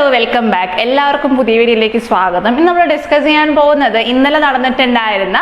Hello welcome back എല്ലാവർക്കും പുതിയ വീഡിയോയിലേക്ക് സ്വാഗതം. ഇന്ന് നമ്മൾ ഡിസ്കസ് ചെയ്യാൻ പോകുന്നത് ഇന്നലെ നടന്നിട്ടുണ്ടായിരുന്ന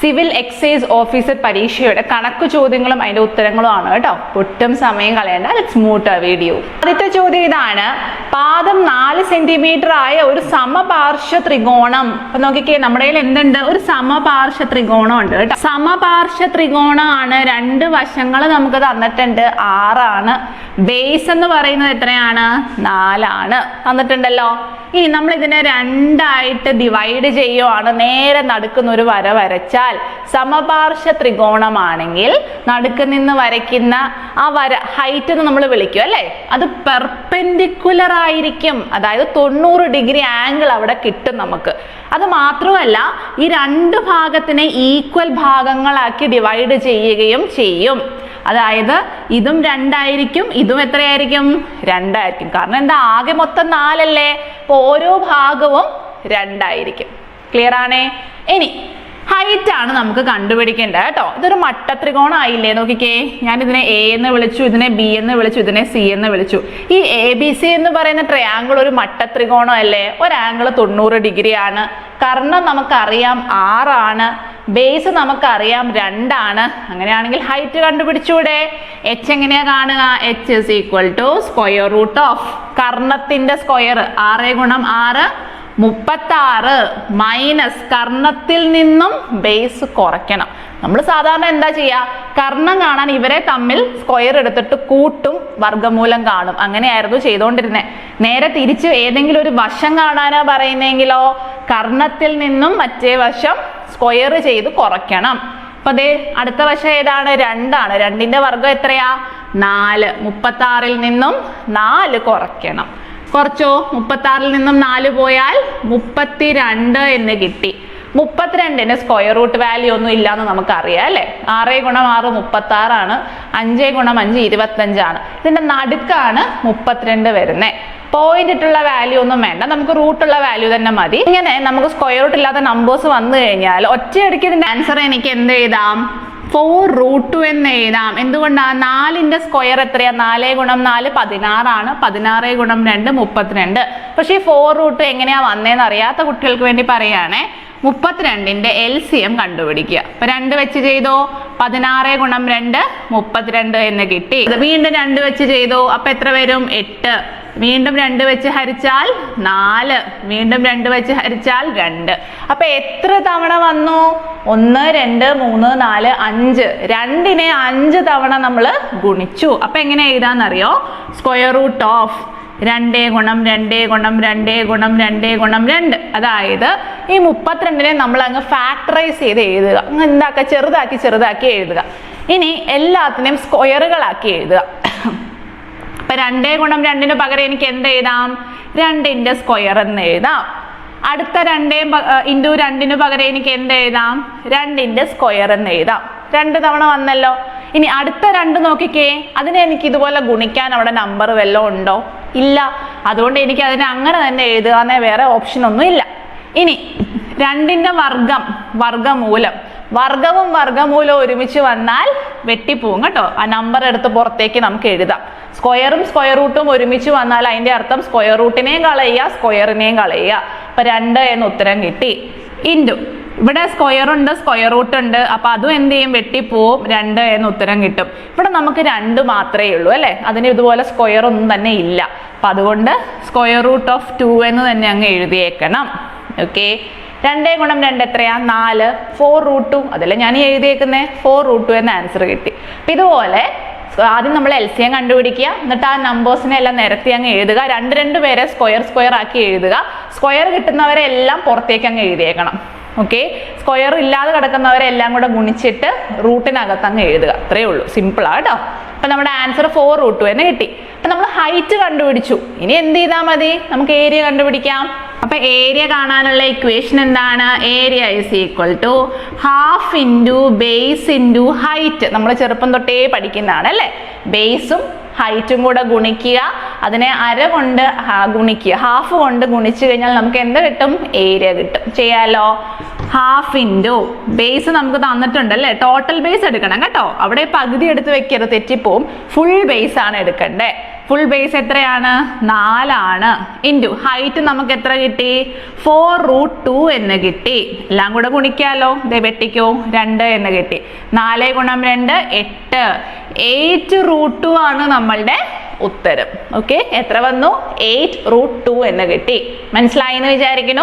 സിവിൽ എക്സൈസ് ഓഫീസർ പരീക്ഷയുടെ കണക്ക് ചോദ്യങ്ങളും അതിന്റെ ഉത്തരങ്ങളും ആണ് കേട്ടോ. ഒട്ടും സമയം കളയണ്ട. ലെറ്റ്സ് മൂട്ട് വീഡിയോ ആദ്യത്തെ ചോദ്യം ഇതാണ്. പാദം നാല് സെന്റിമീറ്റർ ആയ ഒരു സമപാർശ്വ ത്രികോണം. അപ്പൊ നോക്കിക്കേ നമ്മുടെ കയ്യിൽ എന്തുണ്ട്? ഒരു സമപാർശ്വ ത്രികോണം ഉണ്ട് കേട്ടോ. സമപാർശ്വ ത്രികോണമാണ് രണ്ട് വശങ്ങൾ നമുക്ക് തന്നിട്ടുണ്ട്. ആറാണ്. ബേസ് എന്ന് പറയുന്നത് എത്രയാണ്? നാലാണ്. തന്നിട്ടുണ്ടല്ലോ. ഇനി നമ്മൾ ഇതിനെ രണ്ടായിട്ട് ഡിവൈഡ് ചെയ്യുവാണ്. നേരെ നടക്കുന്ന ഒരു വര വരച്ചാൽ സമപാർശ്വ ത്രികോണമാണെങ്കിൽ നടുക്ക് നിന്ന് വരയ്ക്കുന്ന ആ വര ഹൈറ്റ് എന്ന് നമ്മൾ വിളിക്കും അല്ലേ? അത് പെർപെൻഡിക്കുലർ ആയിരിക്കും. അതായത് തൊണ്ണൂറ് ഡിഗ്രി ആംഗിൾ അവിടെ കിട്ടും നമുക്ക്. അത് മാത്രമല്ല ഈ രണ്ട് ഭാഗത്തിനെ ഈക്വൽ ഭാഗങ്ങളാക്കി ഡിവൈഡ് ചെയ്യുകയും ചെയ്യും. അതായത് ഇതും രണ്ടായിരിക്കും ഇതും എത്രയായിരിക്കും? രണ്ടായിരിക്കും. കാരണം എന്താ? ആകെ മൊത്തം നാലല്ലേ? ഓരോ ഭാഗവും രണ്ടായിരിക്കും. ക്ലിയർ ആണേ? ഇനി ഹൈറ്റ് ആണ് നമുക്ക് കണ്ടുപിടിക്കേണ്ടത് കേട്ടോ. ഇതൊരു മട്ടത്രികോണം ആയില്ലേ നോക്കിക്കേ. ഞാൻ ഇതിനെ എ എന്ന് വിളിച്ചു ഇതിനെ ബി എന്ന് വിളിച്ചു ഇതിനെ സി എന്ന് വിളിച്ചു. ഈ എ ബി സി എന്ന് പറയുന്ന ട്രയാങ്കിൾ ഒരു മട്ട ത്രികോണം അല്ലേ ഒരു ആംഗിൾ തൊണ്ണൂറ് ഡിഗ്രി ആണ് കർണം നമുക്കറിയാം ആറാണ്. ബേസ് നമുക്കറിയാം രണ്ടാണ്. അങ്ങനെയാണെങ്കിൽ ഹൈറ്റ് കണ്ടുപിടിച്ചൂടെ. എച്ച് എങ്ങനെയാ കാണുക? H is equal to square root of കർണത്തിന്റെ square ആറ് ഗുണം ആറ് മുപ്പത്താറ് മൈനസ് കർണത്തിൽ നിന്നും ബേസ് കുറയ്ക്കണം. നമ്മൾ സാധാരണ എന്താ ചെയ്യുക കർണം കാണാൻ ഇവരെ തമ്മിൽ സ്ക്വയർ എടുത്തിട്ട് കൂട്ടും വർഗമൂലം കാണും. അങ്ങനെയായിരുന്നു ചെയ്തുകൊണ്ടിരുന്നത് നേരെ തിരിച്ച് ഏതെങ്കിലും ഒരു വശം കാണാനാ പറയുന്നെങ്കിലോ കർണത്തിൽ നിന്നും മറ്റേ വശം സ്ക്വയർ ചെയ്ത് കുറയ്ക്കണം. അപ്പൊ ദേ അടുത്ത വശം ഏതാണ്? രണ്ടാണ്. രണ്ടിന്റെ വർഗം എത്രയാ? നാല്. മുപ്പത്തി ആറിൽ നിന്നും നാല് കുറയ്ക്കണം. കുറച്ചോ? മുപ്പത്തി ആറിൽ നിന്നും നാല് പോയാൽ മുപ്പത്തിരണ്ട് എന്ന് കിട്ടി. മുപ്പത്തിരണ്ടിന് സ്ക്വയർ റൂട്ട് വാല്യൂ ഒന്നും ഇല്ലാന്ന് നമുക്കറിയാം അല്ലേ? ആറ് ഗുണം ആറ് മുപ്പത്തി ആറാണ് അഞ്ച് ഗുണം അഞ്ച് ഇരുപത്തഞ്ചാണ്. ഇതിന്റെ നടുക്കാണ് മുപ്പത്തിരണ്ട് വരുന്നത് പോയിന്റ് ഇട്ടുള്ള വാല്യൂ ഒന്നും വേണ്ട. നമുക്ക് റൂട്ടുള്ള വാല്യൂ തന്നെ മതി. ഇങ്ങനെ നമുക്ക് സ്ക്വയർ റൂട്ട് ഇല്ലാത്ത നമ്പേഴ്സ് വന്നു കഴിഞ്ഞാൽ ഒറ്റയടിക്ക് ഇതിന്റെ ആൻസർ എനിക്ക് എന്ത് എഴുതാം? ഫോർ റൂട്ട് ടു എന്ന് എഴുതാം. എന്തുകൊണ്ടാണ് നാലിന്റെ സ്ക്വയർ എത്രയാണ് നാല് ഗുണം നാല് പതിനാറാണ്. പതിനാറ് ഗുണം രണ്ട് മുപ്പത്തിരണ്ട്. പക്ഷേ ഫോർ റൂട്ട് എങ്ങനെയാ വന്നേന്ന് അറിയാത്ത കുട്ടികൾക്ക് വേണ്ടി പറയുകയാണേ മുപ്പത്തിരണ്ടിന്റെ എൽ സി എം കണ്ടുപിടിക്കുക. അപ്പൊ രണ്ട് വെച്ച് ചെയ്തോ? പതിനാറ് ഗുണം രണ്ട് മുപ്പത്തിരണ്ട് എന്ന് കിട്ടി. വീണ്ടും രണ്ട് വെച്ച് ചെയ്തോ? അപ്പൊ എത്ര വരും? എട്ട്. വീണ്ടും രണ്ട് വെച്ച് ഹരിച്ചാൽ നാല്. വീണ്ടും രണ്ട് വെച്ച് ഹരിച്ചാൽ രണ്ട്. അപ്പൊ എത്ര തവണ വന്നു? ഒന്ന് രണ്ട് മൂന്ന് നാല് അഞ്ച്. രണ്ടിനെ അഞ്ച് തവണ നമ്മൾ ഗുണിച്ചു. അപ്പൊ എങ്ങനെ എഴുതാന്നറിയോ? സ്ക്വയർ റൂട്ട് ഓഫ് രണ്ടേ ഗുണം രണ്ടേ ഗുണം രണ്ടേ ഗുണം രണ്ടേ ഗുണം രണ്ട്. അതായത് ഈ മുപ്പത്തിരണ്ടിനെ നമ്മൾ അങ്ങ് ഫാക്ടറൈസ് ചെയ്ത് എഴുതുക. അങ്ങ് എന്താക്കുക? ചെറുതാക്കി ചെറുതാക്കി എഴുതുക. ഇനി എല്ലാത്തിനെയും സ്ക്വയറുകളാക്കി എഴുതുക. അപ്പൊ രണ്ടേ ഗുണം രണ്ടിന് പകരം എനിക്ക് എന്ത് എഴുതാം? രണ്ടിന്റെ സ്ക്വയർ എന്ന് എഴുതാം. അടുത്ത രണ്ടേ ഇന്റു രണ്ടിന് പകരം എനിക്ക് എന്ത് എഴുതാം? രണ്ടിന്റെ സ്ക്വയർ എന്ന് എഴുതാം. രണ്ട് തവണ വന്നല്ലോ. ഇനി അടുത്ത രണ്ട് നോക്കിക്കേ. അതിനെ എനിക്ക് ഇതുപോലെ ഗുണിക്കാൻ അവിടെ നമ്പർ വല്ലതും ഉണ്ടോ? ഇല്ല. അതുകൊണ്ട് എനിക്ക് അതിനെ അങ്ങനെ തന്നെ എഴുതുക എന്നേ വേറെ ഓപ്ഷൻ ഒന്നും ഇല്ല. ഇനി രണ്ടിന്റെ വർഗം വർഗമൂലം. വർഗവും വർഗമൂലവും ഒരുമിച്ച് വന്നാൽ വെട്ടിപ്പോവും കേട്ടോ. ആ നമ്പർ എടുത്ത് പുറത്തേക്ക് നമുക്ക് എഴുതാം. സ്ക്വയറും സ്ക്വയർ റൂട്ടും ഒരുമിച്ച് വന്നാൽ അതിന്റെ അർത്ഥം സ്ക്വയർ റൂട്ടിനെയും കളയുക സ്ക്വയറിനെയും കളയുക. അപ്പൊ രണ്ട് എന്ന് ഉത്തരം കിട്ടി. ഇൻഡു ഇവിടെ സ്ക്വയർ ഉണ്ട് സ്ക്വയർ റൂട്ട് ഉണ്ട്. അപ്പൊ അതും എന്ത് ചെയ്യും? വെട്ടിപ്പോവും. രണ്ട് എന്ന് ഉത്തരം കിട്ടും. ഇവിടെ നമുക്ക് രണ്ട് മാത്രമേ ഉള്ളൂ അല്ലെ? അതിന് ഇതുപോലെ സ്ക്വയർ ഒന്നും തന്നെ ഇല്ല. അപ്പൊ അതുകൊണ്ട് സ്ക്വയർ റൂട്ട് ഓഫ് ടു എന്ന് തന്നെ അങ്ങ് എഴുതിയേക്കണം. ഓക്കെ രണ്ടേ ഗുണം രണ്ട് എത്രയാ? നാല്. ഫോർ റൂട്ട് ടു അതല്ലേ ഞാൻ ഈ എഴുതിയേക്കുന്നേ? ഫോർ റൂട്ട് ടു എന്ന ആൻസർ കിട്ടി. അപ്പൊ ഇതുപോലെ ആദ്യം നമ്മൾ എൽ സി എം കണ്ടുപിടിക്കുക. എന്നിട്ട് ആ നമ്പേഴ്സിനെ എല്ലാം നിരത്തി അങ്ങ് എഴുതുക. രണ്ട് രണ്ട് പേരെ സ്ക്വയർ സ്ക്വയർ ആക്കി എഴുതുക. സ്ക്വയർ കിട്ടുന്നവരെ എല്ലാം പുറത്തേക്ക് അങ്ങ് എഴുതിയേക്കണം. ഓക്കെ സ്ക്വയർ ഇല്ലാതെ കിടക്കുന്നവരെ എല്ലാം കൂടെ ഗുണിച്ചിട്ട് റൂട്ടിനകത്ത് അങ്ങ് എഴുതുക. അത്രേ ഉള്ളൂ. സിമ്പിളാ കേട്ടോ അപ്പൊ നമ്മുടെ ആൻസർ ഫോർ റൂട്ട് തന്നെ കിട്ടി. അപ്പൊ നമ്മൾ ഹൈറ്റ് കണ്ടുപിടിച്ചു. ഇനി എന്ത് ചെയ്താൽ മതി? നമുക്ക് ഏരിയ കണ്ടുപിടിക്കാം. അപ്പൊ ഏരിയ കാണാനുള്ള ഇക്വേഷൻ എന്താണ്? Area is equal to half into base into height നമ്മൾ ചെറുപ്പം തൊട്ടേ പഠിക്കുന്നതാണ് അല്ലേ? ബേസും ഹൈറ്റും കൂടെ ഗുണിക്കുക അതിനെ അര കൊണ്ട് ഗുണിക്കുക. ഹാഫ് കൊണ്ട് ഗുണിച്ചു കഴിഞ്ഞാൽ നമുക്ക് എന്ത് കിട്ടും? ഏരിയ കിട്ടും. ചെയ്യാലോ? ഹാഫ് ഇന്റു ബേസ് നമുക്ക് തന്നിട്ടുണ്ട് അല്ലേ? ടോട്ടൽ ബേസ് എടുക്കണം കേട്ടോ. അവിടെ പകുതി എടുത്ത് വെക്കരുത് തെറ്റിപ്പോവും. ഫുൾ ബേസ് ആണ് എടുക്കണ്ടേ. ഫുൾ ബേസ് എത്രയാണ്? നാലാണ്. ഇന്റു ഹൈറ്റ് നമുക്ക് എത്ര കിട്ടി? ഫോർ റൂട്ട് ടു എന്ന് കിട്ടി. എല്ലാം കൂടെ ഗുണിക്കാമല്ലോ ദേ വെട്ടിക്കോ. രണ്ട് എന്ന് കിട്ടി. നാല് ഗുണം രണ്ട് എട്ട്. എയ്റ്റ് റൂട്ട് ടു ആണ് നമ്മളുടെ ഉത്തരം. ഓക്കെ എത്ര വന്നു? എയ്റ്റ് റൂട്ട് ടു എന്ന് കിട്ടി. മനസ്സിലായി എന്ന് വിചാരിക്കുന്നു?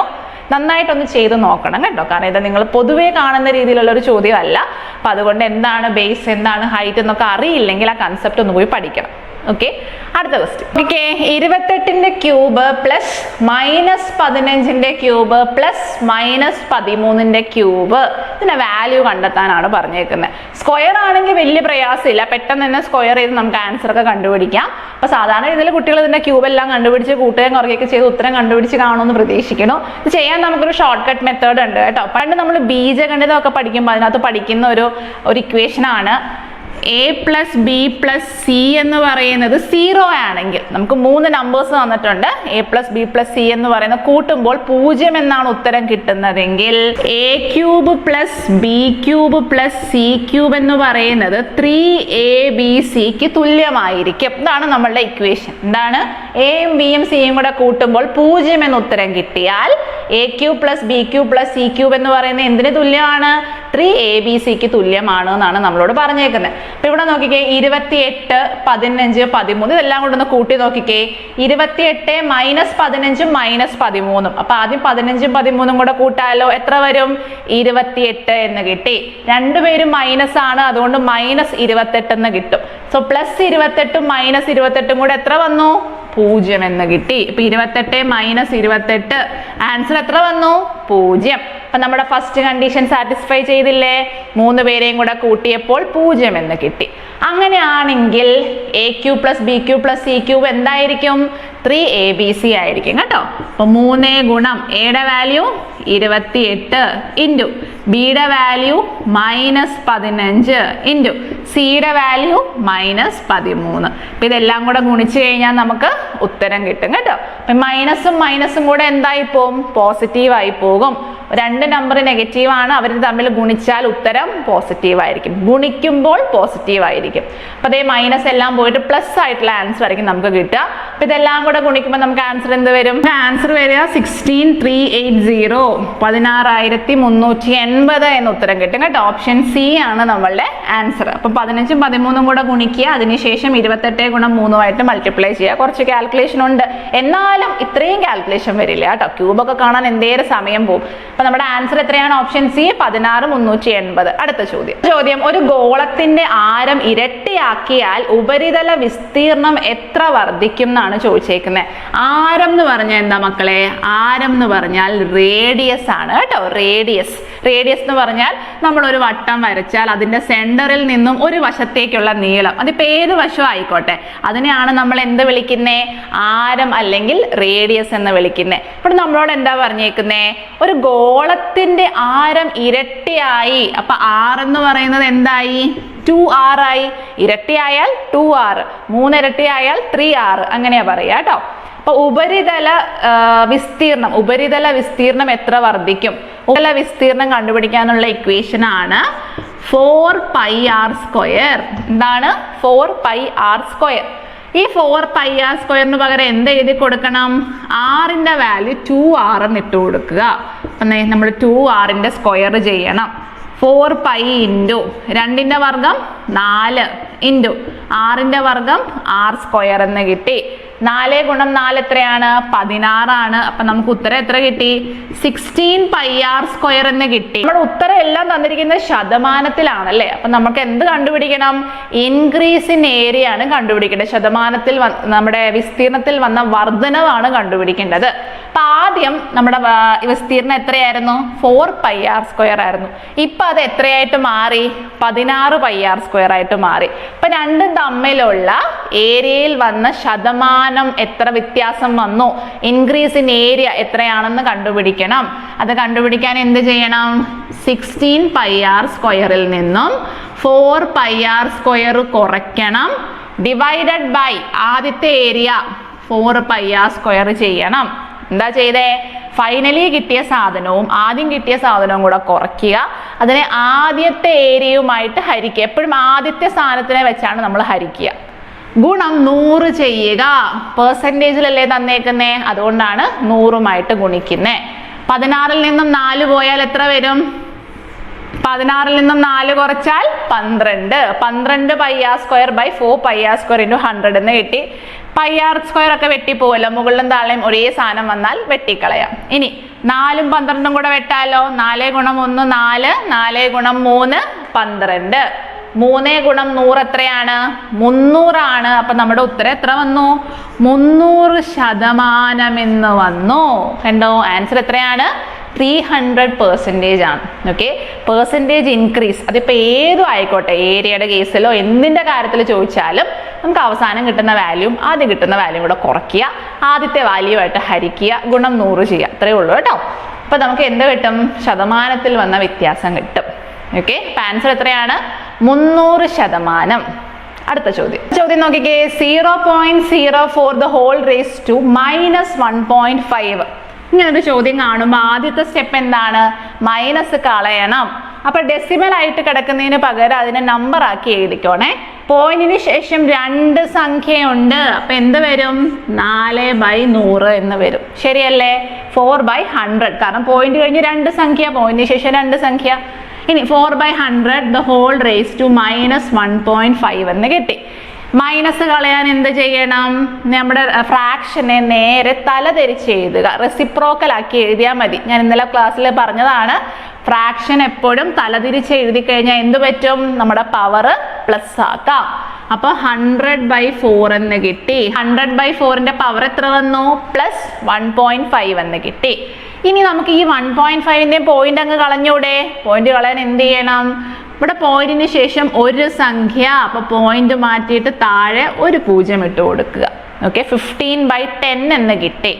നന്നായിട്ടൊന്ന് ചെയ്ത് നോക്കണം കേട്ടോ. കാരണം ഇത് നിങ്ങൾ പൊതുവേ കാണുന്ന രീതിയിലുള്ള ഒരു ചോദ്യമല്ല. അപ്പം അതുകൊണ്ട് എന്താണ് ബേസ് എന്താണ് ഹൈറ്റ് എന്നൊക്കെ അറിയില്ലെങ്കിൽ ആ കൺസെപ്റ്റ് ഒന്ന് പോയി പഠിക്കണം. ഓക്കെ അടുത്ത ക്വസ്റ്റ്യൻ ഓക്കെ ഇരുപത്തെട്ടിന്റെ ക്യൂബ് പ്ലസ് മൈനസ് പതിനഞ്ചിന്റെ ക്യൂബ് പ്ലസ് മൈനസ് പതിമൂന്നിന്റെ ക്യൂബ് ഇതിന്റെ വാല്യൂ കണ്ടെത്താനാണ് പറഞ്ഞേക്കുന്നത് സ്ക്വയർ ആണെങ്കിൽ വലിയ പ്രയാസമില്ല. പെട്ടെന്ന് തന്നെ സ്ക്വയർ ചെയ്ത് നമുക്ക് ആൻസർ ഒക്കെ കണ്ടുപിടിക്കാം. അപ്പൊ സാധാരണ രീതിയിൽ കുട്ടികൾ ഇതിന്റെ ക്യൂബ് എല്ലാം കണ്ടുപിടിച്ച് കൂട്ടുകയും കുറയ്ക്കുകയൊക്കെ ചെയ്ത് ഉത്തരം കണ്ടുപിടിച്ച് കാണുമെന്ന് പ്രതീക്ഷിക്കുന്നു. ഇത് ചെയ്യാൻ നമുക്കൊരു ഷോർട്ട് കട്ട് മെത്തേഡ് ഉണ്ട് കേട്ടോ. പണ്ട് നമ്മൾ ബീജ ഒക്കെ പഠിക്കുമ്പോൾ അതിനകത്ത് പഠിക്കുന്ന ഒരു ഒരു ഇക്വേഷൻ ആണ്. A plus B plus C എന്ന് പറയുന്നത് സീറോ ആണെങ്കിൽ നമുക്ക് മൂന്ന് നമ്പേഴ്സ് തന്നിട്ടുണ്ട്. A plus B plus C എന്ന് പറയുന്നത് കൂട്ടുമ്പോൾ പൂജ്യം എന്നാണ് ഉത്തരം കിട്ടുന്നതെങ്കിൽ A cube plus B cube plus C cube എന്ന് പറയുന്നത് ത്രീ എ ബി സിക്ക് തുല്യമായിരിക്കും. ഇതാണ് നമ്മളുടെ ഇക്വേഷൻ എന്താണ്? എയും ബിയും സിയും കൂടെ കൂട്ടുമ്പോൾ പൂജ്യം എന്ന ഉത്തരം കിട്ടിയാൽ A cube plus B cube plus C cube എന്ന് പറയുന്നത് എന്തിന് തുല്യമാണ്? ത്രീ എ ബി സിക്ക് തുല്യമാണ് എന്നാണ് നമ്മളോട് പറഞ്ഞേക്കുന്നത് അപ്പൊ ഇവിടെ നോക്കിക്കേ ഇരുപത്തിയെട്ട് പതിനഞ്ച് പതിമൂന്ന് ഇതെല്ലാം കൂടെ ഒന്ന് കൂട്ടി നോക്കിക്കേ. ഇരുപത്തിയെട്ട് മൈനസ് പതിനഞ്ചും മൈനസ് പതിമൂന്നും. അപ്പൊ ആദ്യം പതിനഞ്ചും പതിമൂന്നും കൂടെ കൂട്ടാലോ? എത്ര വരും? ഇരുപത്തിയെട്ട് എന്ന് കിട്ടി. രണ്ടുപേരും മൈനസ് ആണ് അതുകൊണ്ട് മൈനസ് ഇരുപത്തെട്ട് എന്ന് കിട്ടും. സോ പ്ലസ് ഇരുപത്തെട്ടും മൈനസ് ഇരുപത്തെട്ടും കൂടെ എത്ര വന്നു? പൂജ്യം എന്ന് കിട്ടി. ഇപ്പൊ ഇരുപത്തെട്ട് മൈനസ് ഇരുപത്തെട്ട്. ആൻസർ എത്ര വന്നു? പൂജ്യം. അപ്പൊ നമ്മുടെ ഫസ്റ്റ് കണ്ടീഷൻ സാറ്റിസ്ഫൈ ചെയ്തില്ലേ? മൂന്ന് പേരെയും കൂടെ കൂട്ടിയപ്പോൾ പൂജ്യം എന്ന് കിട്ടി. അങ്ങനെയാണെങ്കിൽ A cube plus B cube plus C cube എന്തായിരിക്കും? ത്രീ എ ബി സി ആയിരിക്കും കേട്ടോ. അപ്പൊ മൂന്ന് ഗുണം എയുടെ വാല്യൂ ഇരുപത്തിയെട്ട് ഇന്റു ബിയുടെ വാല്യൂ മൈനസ് പതിനഞ്ച് ഇന്റു സിയുടെ വാല്യൂ മൈനസ് പതിമൂന്ന്. അപ്പൊ ഇതെല്ലാം കൂടെ ഗുണിച്ചു കഴിഞ്ഞാൽ നമുക്ക് ഉത്തരം കിട്ടും കേട്ടോ. അപ്പം മൈനസും മൈനസും കൂടെ എന്തായി പോകും പോസിറ്റീവായി പോകും. രണ്ട് നമ്പർ നെഗറ്റീവ് ആണ്. അവർ തമ്മിൽ ഗുണിച്ചാൽ ഉത്തരം പോസിറ്റീവ് ആയിരിക്കും. ഗുണിക്കുമ്പോൾ പോസിറ്റീവ് ആയിരിക്കും. അപ്പം അതേ മൈനസ് എല്ലാം പോയിട്ട് പ്ലസ് ആയിട്ടുള്ള ആൻസർ ആയിരിക്കും നമുക്ക് കിട്ടുക. അപ്പം ഇതെല്ലാം കൂടെ ഗുണിക്കുമ്പോൾ നമുക്ക് ആൻസർ എന്ത് വരും? ആൻസർ വരിക സിക്സ്റ്റീൻ ത്രീ എയ്റ്റ് സീറോ പതിനാറായിരത്തി മുന്നൂറ്റി എൺപത് എന്ന ഉത്തരം കിട്ടും കേട്ടോ. ഓപ്ഷൻ സി ആണ് നമ്മളുടെ ആൻസർ അപ്പൊ പതിനഞ്ചും പതിമൂന്നും കൂടെ ഗുണിക്കുക അതിനുശേഷം ഇരുപത്തെട്ട് ഗുണം മൂന്നുമായിട്ട് മൾട്ടിപ്ലൈ ചെയ്യുക. കുറച്ച് കാൽക്കുലേഷൻ ഉണ്ട്. എന്നാലും ഇത്രയും കാൽക്കുലേഷൻ വരില്ല കേട്ടോ. ക്യൂബൊക്കെ കാണാൻ എന്തേരം സമയം പോകും അപ്പൊ നമ്മുടെ ആൻസർ എത്രയാണ്? ഓപ്ഷൻ സി പതിനാറ് മുന്നൂറ്റി എൺപത്. അടുത്ത ചോദ്യം. ചോദ്യം. ഒരു ഗോളത്തിന്റെ ആരം ഇരട്ടിയാക്കിയാൽ ഉപരിതല വിസ്തീർണം എത്ര വർദ്ധിക്കും എന്നാണ് ചോദിച്ചേക്കുന്നത്. ആരം എന്ന് പറഞ്ഞാൽ എന്താ മക്കളെ? ആരം എന്ന് പറഞ്ഞാൽ റേഡിയസ് ആണ് കേട്ടോ. റേഡിയസ് റേഡിയസ് എന്ന് പറഞ്ഞാൽ നമ്മൾ ഒരു വട്ടം വരച്ചാൽ അതിന്റെ സെന്ററിൽ നിന്നും ഒരു വശത്തേക്കുള്ള നീളം. അത് ഏത് വശം ആയിക്കോട്ടെ. അതിനെയാണ് നമ്മൾ എന്ത് വിളിക്കുന്നേ? ആരം അല്ലെങ്കിൽ റേഡിയസ് എന്ന് വിളിക്കുന്നത് അപ്പോൾ നമ്മളോട് എന്താ പറഞ്ഞേക്കുന്നേ? ഒരു ഗോളത്തിന്റെ ആരം ഇരട്ടിയായി. അപ്പൊ ആർ എന്ന് പറയുന്നത് എന്തായി? ടു ആർ ആയി. ഇരട്ടിയായാൽ ടു ആർ മൂന്നിരട്ടിയായാൽ ത്രീ ആർ അങ്ങനെയാ പറയാ കേട്ടോ. അപ്പൊ ഉപരിതല വിസ്തീർണം ഉപരിതല വിസ്തീർണം എത്ര വർദ്ധിക്കും? ഉപരിതല വിസ്തീർണം കണ്ടുപിടിക്കാനുള്ള ഇക്വേഷൻ ആണ് ഫോർ പൈ ആർ സ്ക്വയർ എന്താണ്? ഫോർ പൈ ആർ സ്ക്വയർ ഈ ഫോർ പൈ ആർ സ്ക്വയറിന് പകരം എന്ത് എഴുതി കൊടുക്കണം? ആറിന്റെ വാല്യൂ ടു ആർ എന്ന് ഇട്ട് കൊടുക്കുക. അപ്പം നമ്മൾ ടു ആറിന്റെ സ്ക്വയർ ചെയ്യണം. ഫോർ പൈ ഇന്റു രണ്ടിന്റെ വർഗം നാല് ഇന്റു ആറിന്റെ വർഗം ആർ സ്ക്വയർ എന്ന് കിട്ടി. നാല് ഗുണം നാല് എത്രയാണ്? പതിനാറാണ്. അപ്പൊ നമുക്ക് ഉത്തരം എത്ര കിട്ടി? സിക്സ്റ്റീൻ പൈ ആർ സ്ക്വയർ എന്ന് കിട്ടി. നമ്മുടെ ഉത്തരം എല്ലാം തന്നിരിക്കുന്നത് ശതമാനത്തിലാണ് അല്ലേ? അപ്പൊ നമുക്ക് എന്ത് കണ്ടുപിടിക്കണം? ഇൻക്രീസ് ഇൻ ഏരിയ ആണ് കണ്ടുപിടിക്കേണ്ടത്. ശതമാനത്തിൽ നമ്മുടെ വിസ്തീർണത്തിൽ വന്ന വർധനവാണ് കണ്ടുപിടിക്കേണ്ടത്. അപ്പൊ ആദ്യം നമ്മുടെ വിസ്തീർണം എത്രയായിരുന്നു? ഫോർ പൈ ആർ സ്ക്വയർ ആയിരുന്നു. ഇപ്പൊ അത് എത്രയായിട്ട് മാറി? പതിനാറ് പൈ ആർ സ്ക്വയർ ആയിട്ട് മാറി. അപ്പൊ രണ്ടും തമ്മിലുള്ള ഏരിയയിൽ വന്ന ശതമാനം എത്ര വ്യത്യാസം വന്നു? ഇൻക്രീസ് ഇൻ ഏരിയ എത്രയാണെന്ന് കണ്ടുപിടിക്കണം. അത് കണ്ടുപിടിക്കാൻ എന്ത് ചെയ്യണം? സിക്സ്റ്റീൻ പൈ ആർ സ്ക്വയറിൽ നിന്നും ഫോർ പൈ ആർ സ്ക്വയർ കുറയ്ക്കണം. ഡിവൈഡഡ് ബൈ ആദ്യത്തെ area four pi R square ചെയ്യണം. എന്താ ചെയ്തേ? ഫൈനലി കിട്ടിയ സാധനവും ആദ്യം കിട്ടിയ സാധനവും കൂടെ കുറയ്ക്കുക. അതിനെ ആദ്യത്തെ ഏരിയയുമായിട്ട് ഹരിക്കുക. എപ്പോഴും ആദ്യത്തെ സാധനത്തിനെ വെച്ചാണ് നമ്മൾ ഹരിക്കുക. ഗുണം നൂറ് ചെയ്യുക. പേഴ്സന്റേജിലല്ലേ തന്നേക്കുന്നേ? അതുകൊണ്ടാണ് നൂറുമായിട്ട് ഗുണിക്കുന്നേ. പതിനാറിൽ നിന്നും നാല് പോയാൽ എത്ര വരും? പതിനാറിൽ നിന്നും നാല് കുറച്ചാൽ പന്ത്രണ്ട്. പന്ത്രണ്ട് pi R square by four pi R square into hundred എന്ന് കിട്ടി പൈ ആർ സ്ക്വയർ ഒക്കെ വെട്ടിപ്പോവല്ലോ. മുകളിലും താഴെയും ഒരേ സാധനം വന്നാൽ വെട്ടിക്കളയാം. ഇനി നാലും പന്ത്രണ്ടും കൂടെ വെട്ടാലോ? നാല് ഗുണം ഒന്ന് നാല്. നാല് ഗുണം മൂന്ന് പന്ത്രണ്ട്. മൂന്ന് ഗുണം നൂറ് എത്രയാണ്? മുന്നൂറാണ്. അപ്പൊ നമ്മുടെ ഉത്തരം എത്ര വന്നു? മുന്നൂറ് ശതമാനം എന്ന് വന്നു. കണ്ടോ? ആൻസർ എത്രയാണ്? ത്രീ ഹൺഡ്രഡ് പെർസെന്റേജ് ആണ്. ഓക്കെ പെർസെന്റേജ് ഇൻക്രീസ് അതിപ്പോൾ ഏതും ആയിക്കോട്ടെ ഏരിയയുടെ കേസിലോ എന്തിന്റെ കാര്യത്തിൽ ചോദിച്ചാലും നമുക്ക് അവസാനം കിട്ടുന്ന വാല്യൂം ആദ്യം കിട്ടുന്ന വാല്യൂം കൂടെ കുറയ്ക്കുക. ആദ്യത്തെ വാല്യൂ ആയിട്ട് ഹരിക്കുക. ഗുണം നൂറ് ചെയ്യുക. അത്രയേ ഉള്ളൂ കേട്ടോ. അപ്പോൾ നമുക്ക് എന്ത് കിട്ടും? ശതമാനത്തിൽ വന്ന വ്യത്യാസം കിട്ടും. ഓക്കെ ആൻസർ എത്രയാണ്? മുന്നൂറ് ശതമാനം. അടുത്ത ചോദ്യം. ചോദ്യം നോക്കിക്കേ. Zero point zero four the whole raise to minus one point five ഇങ്ങനൊരു ചോദ്യം കാണുമ്പോൾ ആദ്യത്തെ സ്റ്റെപ്പ് എന്താണ്? മൈനസ് കളയണം. അപ്പൊ ഡെസിമൽ ആയിട്ട് കിടക്കുന്നതിന് പകരം അതിനെ നമ്പർ ആക്കി എഴുതിക്കോണേ. പോയിന്റിന് ശേഷം രണ്ട് സംഖ്യയുണ്ട്. അപ്പൊ എന്ത് വരും? നാല് ബൈ നൂറ് എന്ന് വരും. ശരിയല്ലേ? ഫോർ ബൈ ഹൺഡ്രഡ് കാരണം പോയിന്റ് കഴിഞ്ഞ് രണ്ട് സംഖ്യ പോയിന്റിന് ശേഷം രണ്ട് സംഖ്യ. ഇനി four by hundred the whole raise to minus one point five എന്ന് കിട്ടി. മൈനസ് കളയാൻ എന്ത് ചെയ്യണം? നമ്മുടെ ഫ്രാക്ഷനെ നേരെ തലതിരിച്ച് എഴുതുക. റെസിപ്രോക്കൽ ആക്കി എഴുതിയാൽ മതി. ഞാൻ ഇന്നലെ ക്ലാസ്സിൽ പറഞ്ഞതാണ് ഫ്രാക്ഷൻ എപ്പോഴും തലതിരിച്ച് എഴുതി കഴിഞ്ഞാൽ എന്ത് പറ്റും? നമ്മുടെ പവർ പ്ലസ് ആക്കാം. അപ്പൊ ഹൺഡ്രഡ് ബൈ ഫോർ എന്ന് കിട്ടി. ഹൺഡ്രഡ് ബൈ ഫോറിന്റെ പവർ എത്ര വന്നു? പ്ലസ് വൺ പോയിന്റ് ഫൈവ് എന്ന് കിട്ടി. ഇനി നമുക്ക് ഈ വൺ പോയിന്റ് ഫൈവിന്റെ പോയിന്റ് അങ്ങ് കളഞ്ഞൂടെ? പോയിന്റ് കളയാൻ എന്ത് ചെയ്യണം? ഇവിടെ പോയിന്റിന് ശേഷം ഒരു സംഖ്യ അപ്പൊ പോയിന്റ് മാറ്റിയിട്ട് താഴെ ഒരു പൂജ്യം ഇട്ട് കൊടുക്കുക. ഓക്കെ ഫിഫ്റ്റീൻ ബൈ ടെൻ എന്ന് കിട്ടി.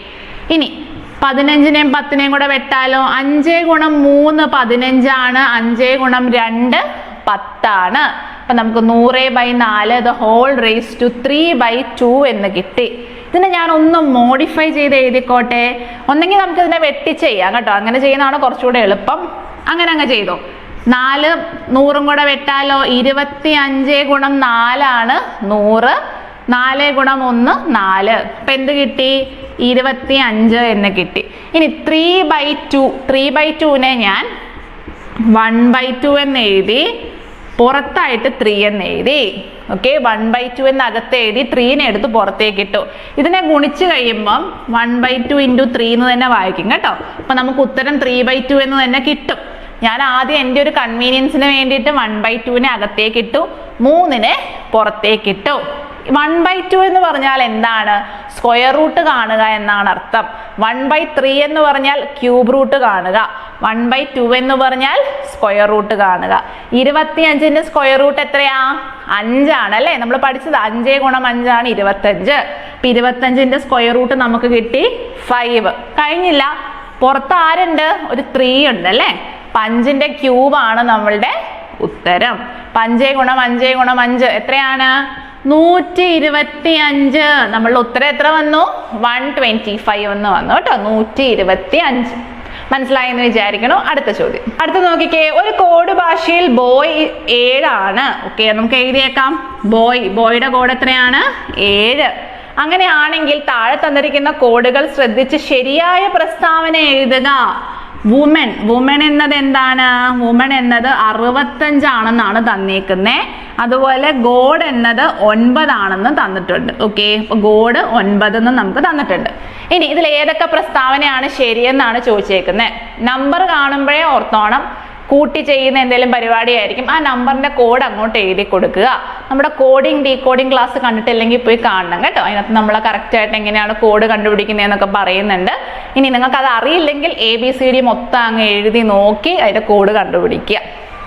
ഇനി പതിനഞ്ചിനെയും പത്തിനെയും കൂടെ വെട്ടാലോ? അഞ്ചേ ഗുണം മൂന്ന് പതിനഞ്ചാണ്. അഞ്ചേ ഗുണം രണ്ട് പത്താണ്. അപ്പൊ നമുക്ക് നൂറ് ബൈ നാല് the whole raise to three by two എന്ന് കിട്ടി. ഇതിനെ ഞാൻ ഒന്ന് മോഡിഫൈ ചെയ്ത് എഴുതിക്കോട്ടെ. ഒന്നെങ്കിൽ നമുക്ക് ഇതിനെ വെട്ടി ചെയ്യാം കേട്ടോ. അങ്ങനെ ചെയ്യുന്നതാണ് കുറച്ചുകൂടെ എളുപ്പം. അങ്ങനെ അങ്ങ് ചെയ്തോ. നാല് നൂറും കൂടെ വെട്ടാലോ? ഇരുപത്തി അഞ്ച് ഗുണം നാലാണ് നൂറ്. നാല് ഗുണം ഒന്ന് നാല്. അപ്പൊ എന്ത് കിട്ടി? ഇരുപത്തി അഞ്ച് എന്ന് കിട്ടി. ഇനി three by two three by ടുവിനെ ഞാൻ വൺ ബൈ ടു എന്ന് എഴുതി പുറത്തായിട്ട് ത്രീ എന്ന് എഴുതി. ഓക്കെ വൺ ബൈ ടു എന്ന് അകത്ത് എഴുതി ത്രീനെ എടുത്ത് പുറത്തേക്ക് ഇട്ടു. ഇതിനെ ഗുണിച്ച് കഴിയുമ്പം one by two into three എന്ന് തന്നെ വായിക്കും കേട്ടോ. അപ്പൊ നമുക്ക് ഉത്തരം ത്രീ ബൈ ടു എന്ന് തന്നെ കിട്ടും. ഞാൻ ആദ്യം എന്റെ ഒരു കൺവീനിയൻസിന് വേണ്ടിയിട്ട് വൺ ബൈ ടുവിനെ അകത്തേക്ക് ഇട്ടു മൂന്നിനെ പുറത്തേക്ക് ഇട്ടു വൺ ബൈ ടു എന്ന് പറഞ്ഞാൽ എന്താണ്? സ്ക്വയർ റൂട്ട് കാണുക എന്നാണ് അർത്ഥം. വൺ ബൈ ത്രീ എന്ന് പറഞ്ഞാൽ ക്യൂബ് റൂട്ട് കാണുക. വൺ ബൈ ടു എന്ന് പറഞ്ഞാൽ സ്ക്വയർ റൂട്ട് കാണുക. ഇരുപത്തി അഞ്ചിന്റെ സ്ക്വയർ റൂട്ട് എത്രയാ? അഞ്ചാണ് അല്ലേ? നമ്മൾ പഠിച്ചത് അഞ്ചേ ഗുണം അഞ്ചാണ് ഇരുപത്തഞ്ച് അപ്പൊ ഇരുപത്തഞ്ചിന്റെ സ്ക്വയർ റൂട്ട് നമുക്ക് കിട്ടി ഫൈവ് കഴിഞ്ഞില്ല. പുറത്ത് ആരുണ്ട്? ഒരു ത്രീ ഉണ്ട് അല്ലേ? പഞ്ചിന്റെ ക്യൂബാണ് നമ്മളുടെ ഉത്തരം. പഞ്ചേ ഗുണം അഞ്ചേ ഗുണം അഞ്ച്. എത്രയാണ്? നൂറ്റി ഇരുപത്തി അഞ്ച് നമ്മളുടെ ഉത്തരം എത്ര വന്നു? വൺ ട്വന്റി ഫൈവ് എന്ന് വന്നു കേട്ടോ. നൂറ്റി ഇരുപത്തി അഞ്ച് മനസ്സിലായി എന്ന് വിചാരിക്കണു? അടുത്ത ചോദ്യം. അടുത്ത നോക്കിക്കേ. ഒരു കോഡ് ഭാഷയിൽ ബോയ് ഏഴാണ്. ഓക്കെ നമുക്ക് എഴുതിയേക്കാം. ബോയ്. ബോയുടെ കോഡ് എത്രയാണ്? ഏഴ്. അങ്ങനെയാണെങ്കിൽ താഴെ തന്നിരിക്കുന്ന കോഡുകൾ ശ്രദ്ധിച്ച് ശരിയായ പ്രസ്താവന എഴുതുക. വുമൻ വുമൻ എന്നത് എന്താണ്? വുമൻ എന്നത് അറുപത്തഞ്ചാണെന്നാണ് തന്നേക്കുന്നേ. അതുപോലെ ഗോഡ് എന്നത് ഒൻപതാണെന്ന് തന്നിട്ടുണ്ട്. ഓക്കെ ഗോഡ് ഒൻപത് എന്ന് നമുക്ക് തന്നിട്ടുണ്ട്. ഇനി ഇതിൽ ഏതൊക്കെ പ്രസ്താവനയാണ് ശരിയെന്നാണ് ചോദിച്ചേക്കുന്നത് നമ്പർ കാണുമ്പോഴേ ഓർത്തോണം. കൂട്ടി ചെയ്യുന്ന എന്തെങ്കിലും പരിപാടി ആയിരിക്കും ആ നമ്പറിന്റെ കോഡ് അങ്ങോട്ട് എഴുതി കൊടുക്കുക. നമ്മുടെ കോഡിംഗ് ഡീകോഡിംഗ് ക്ലാസ് കണ്ടിട്ടില്ലെങ്കിൽ പോയി കാണണം കേട്ടോ. അതിനകത്ത് നമ്മൾ കറക്റ്റ് ആയിട്ട് എങ്ങനെയാണ് കോഡ് കണ്ടുപിടിക്കുന്നതെന്നൊക്കെ പറയുന്നുണ്ട്. ഇനി നിങ്ങൾക്ക് അത് അറിയില്ലെങ്കിൽ എ ബി സി ഡി മൊത്തം അങ്ങ് എഴുതി നോക്കി അതിന്റെ കോഡ് കണ്ടുപിടിക്കുക.